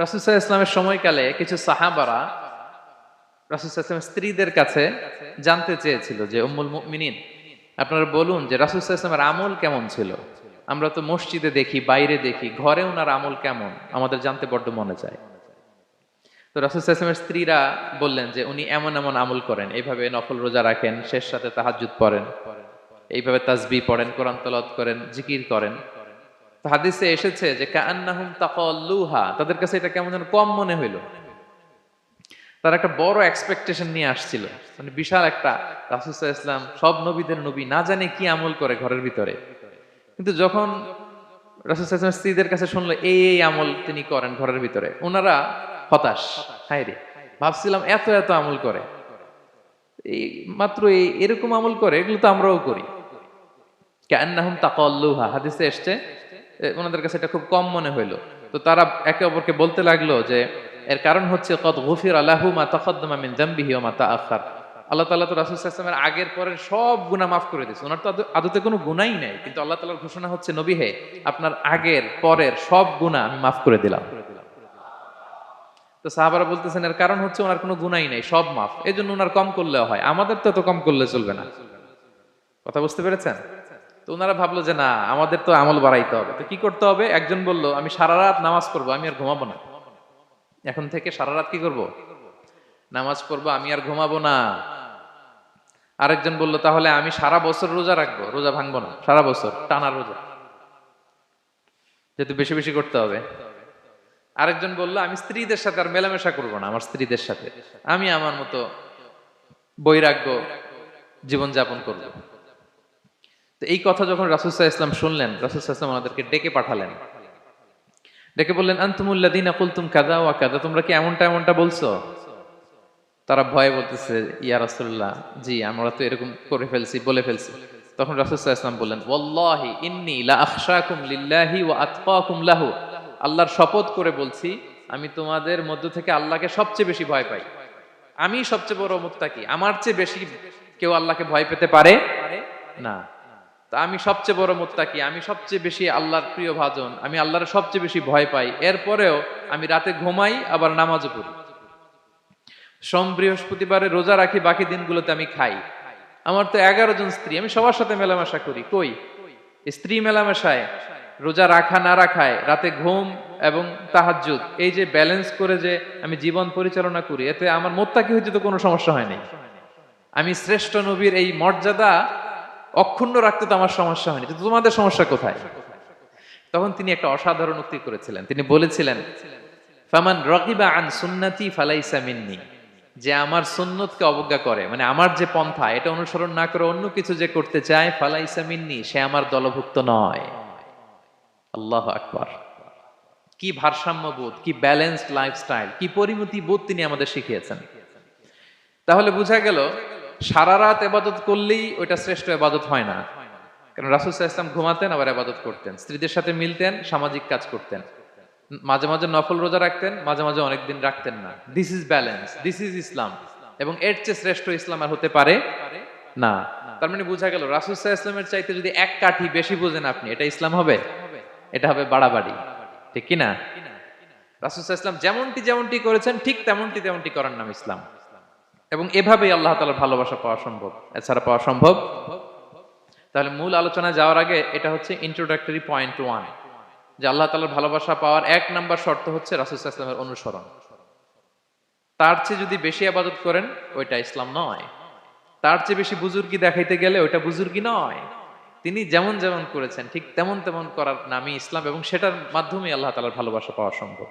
রাসুসাহ ইসলামের সময়কালে কিছু সাহাবারা রাসুসাহ ইসলামের স্ত্রীদের কাছে জানতে চেয়েছিল যে, উম্মুল মুমিনিন, আপনারা বলুন যে রাসুসাহ ইসলামের আমল কেমন ছিল? আমরা তো মসজিদে দেখি, বাইরে দেখি, ঘরে ওনার আমল কেমন? আমাদের জানতে বড্ড মনে চায়। তো রাসুসাহ ইসলামের স্ত্রীরা বললেন যে, উনি এমন এমন আমল করেন, এইভাবে নফল রোজা রাখেন শেষ সাথে তাহাজুদ পড়েন, এইভাবে তাজবি পড়েন, কোরআন তলত করেন, জিকির করেন। হাদিসে এসেছে যে কান্নাহুম তাকাল্লুহা, তাদের কাছে এটা কেমন যেন কম মনে হইল। তারা একটা বড় এক্সপেকটেশন নিয়ে আসছিল। মানে বিশাল একটা রাসুসাহ ইসলাম সব নবীদের নবী না জানে কি আমল করে ঘরের ভিতরে। কিন্তু যখন রাসুসাহ ইসলাম স্ত্রীদের কাছে শুনলো, এই এই আমল তিনি করেন ঘরের ভিতরে, ওনারা হতাশ। হায় রে, ভাবছিলাম এত এত আমল করে। এই মাত্র এই, এরকম আমল করে, এগুলো তো আমরাও করি। কান্নাহুম তাকাল্লুহা, হাদিসে এসছে ওনাদের কাছে এটা খুব কম মনে হইল। তো তারা একে অপরকে বলতে লাগল যে, এর কারণ হচ্ছে, কদ গফির আলাহু মা তাকাদ্দামা মিন যামবিহি ওয়া মা তাআখার। আল্লাহ তাআলা তো রাসূল সাল্লাল্লাহু আগের পরের সব গুনাহ মাফ করে দিয়েছে। ওনার তো আদতে কোনো গুনাহই নাই, কিন্তু আল্লাহ তাআলার ঘোষণা হচ্ছে, নবী হে, আপনার আগের, পরের সব গুনাহ আমি মাফ করে দিলাম। তো সাহাবারা বলতেছেন, এর কারণ হচ্ছে ওনার কোনো গুনাই নাই, সব মাফ। এই জন্য ওনার কম করলেও হয়, আমাদের তো এত কম করলে চলবে না। কথা বুঝতে পেরেছেন? তো ওনারা ভাবলো যে না, আমাদের তো আমল বাড়াইতে হবে। তো কি করতে হবে? একজন বলল, আমি সারা রাত নামাজ পড়ব, আমি আর ঘুমাবো না। এখন থেকে সারা রাত কি করব? নামাজ পড়ব, আমি আর ঘুমাবো না। আরেকজন বলল, তাহলে আমি সারা বছর রোজা রাখব, রোজা ভাঙবো না, সারা বছর, টানা রোজা। যেহেতু বেশি বেশি করতে হবে। আরেকজন বলল, আমি স্ত্রীদের সাথে আর মেলামেশা করব না, আমার স্ত্রীদের সাথে। আমি আমার মতো বৈরাগ্য জীবনযাপন করব। তো এই কথা যখন রাসুসাহ ইসলাম শুনলেন রাসুসাহ ইসলাম ওনাদেরকে ডেকে পাঠালেন। ডেকে বললেন আন্তুমুল্লাদিনা কুলতুম কাদা ওয়া কাদা তোমরা কি এমনটা এমনটা বলছো? তারা ভয়ে বলতেছে, ইয়া রাসূলুল্লাহ, জি, আমরা তো এরকম করে ফেলছি, বলে ফেলছি। তখন রাসূলুল্লাহ ইসলাম বললেন, ওয়াল্লাহি ইন্নী লা আখশাকুম লিল্লাহি ওয়া আতকাকুম লাহু। আল্লাহর শপথ করে বলছি, আমি তোমাদের মধ্য থেকে আল্লাহকে সবচেয়ে বেশি ভয় পাই। আমি সবচেয়ে বড় মুত্তাকি। আমার চেয়ে বেশি কেউ আল্লাহকে ভয় পেতে পারে না। তা আমি সবচেয়ে বড় মুত্তাকি, আমি সবচেয়ে বেশি আল্লাহর প্রিয় ভাজন, আমি আল্লাহর সবচেয়ে বেশি ভয় পাই। এরপরেও আমি রাতে ঘুমাই, আবার নামাজও পড়ি। সোম বৃহস্পতিবারে রোজা রাখি, বাকি দিনগুলোতে আমি খাই। আমার তো এগারো জন স্ত্রী, আমি সবার সাথে মেলামেশা করি। কই? স্ত্রী মেলামেশায়, রোজা রাখা না রাখায়, রাতে ঘুম এবং তাহাজ্জুদ, এই যে ব্যালেন্স করে যে আমি জীবন পরিচালনা করি, এতে আমার মোত্তাকি হইতে তো কোনো সমস্যা হয়নি আমি শ্রেষ্ঠ নবীর এই মর্যাদা অক্ষুণ্ণ রাখতে তো আমার সমস্যা হয়নি। তো তোমাদের সমস্যা কোথায়? তখন তিনি একটা অসাধারণ উক্তি করেছিলেন। তিনি বলেছিলেন, ফামান রকিবা আন সুন্নাতি ফালাইসা মিন্নি। যে আমার সুন্নতকে অবজ্ঞা করে মানে আমার যে পন্থা, এটা অনুসরণ না করে অন্য কিছু যে করতে চায়, ফালাইসা মিন্নি, সে আমার দলভুক্ত নয়। আল্লাহ আকবার। কি ভারসাম্যবোধ কি ব্যালেন্সড লাইফস্টাইল, কি পরিমতি বোধ তিনি আমাদের শিখিয়েছেন। তাহলে বোঝা গেল সারা রাত এবাদত করলেই ওইটা শ্রেষ্ঠ এবাদত হয় না। কারণ রাসুল ইসলাম ঘুমাতেন, আবার এবাদত করতেন। স্ত্রীদের সাথে মিলতেন, সামাজিক কাজ করতেন। মাঝে মাঝে নফল রোজা রাখতেন, মাঝে মাঝে অনেকদিন রাখতেন না। This is balance this is Islam এবং এর চেয়ে শ্রেষ্ঠ ইসলাম আর হতে পারে না। তার মানে বোঝা গেল, রাসুল ইসলামের চাইতে যদি এক কাঠি বেশি বোঝেন আপনি, এটা ইসলাম হবে? এটা হবে বাড়াবাড়ি। ঠিক কি না? রাসুল ইসলাম যেমনটি যেমনটি করেছেন, ঠিক তেমনটি তেমনটি করার নাম ইসলাম। এবং এভাবেই আল্লাহ তালার ভালোবাসা পাওয়া সম্ভব। এছাড়া পাওয়া সম্ভব? তাহলে মূল আলোচনা যাওয়ার আগে এটা হচ্ছে ইন্ট্রোডাক্টরি পয়েন্ট ওয়ান যে আল্লাহ তালার ভালোবাসা পাওয়ার এক নাম্বার শর্ত হচ্ছে রাসুল ইসলামের অনুসরণ। তার চেয়ে যদি বেশি আবাদত করেন, ওইটা ইসলাম নয়। তার চেয়ে বেশি বুজুর্গি দেখাইতে গেলে ওইটা বুজুর্গি নয়। তিনি যেমন যেমন করেছেন, ঠিক তেমন তেমন করার নামই ইসলাম এবং সেটার মাধ্যমে আল্লাহ তালার ভালোবাসা পাওয়া সম্ভব।